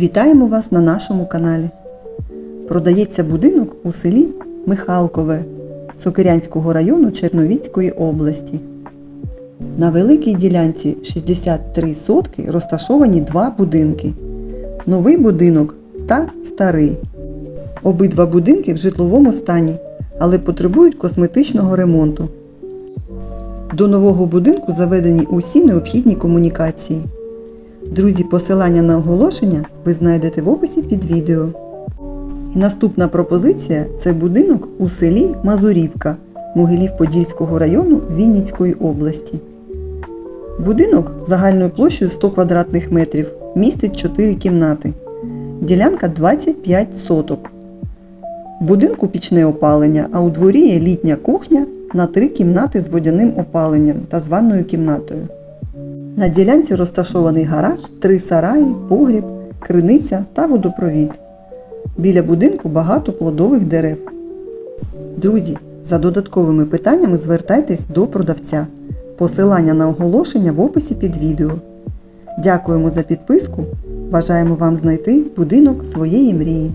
Вітаємо вас на нашому каналі. Продається будинок у селі Михалкове Сокирянського району Черновіцької області. На великій ділянці 63 сотки розташовані два будинки. Новий будинок та старий. Обидва будинки в житловому стані, але потребують косметичного ремонту. До нового будинку заведені усі необхідні комунікації. Друзі, посилання на оголошення ви знайдете в описі під відео. І наступна пропозиція це будинок у селі Мазурівка Могилів-Подільського району Вінницької області. Будинок загальною площею 100 квадратних метрів містить 4 кімнати. Ділянка 25 соток. В будинку пічне опалення, а у дворі є літня кухня на 3 кімнати з водяним опаленням та з ванною кімнатою. На ділянці розташований гараж, три сараї, погріб, криниця та водопровід. Біля будинку багато плодових дерев. Друзі, за додатковими питаннями звертайтесь до продавця. Посилання на оголошення в описі під відео. Дякуємо за підписку. Бажаємо вам знайти будинок своєї мрії.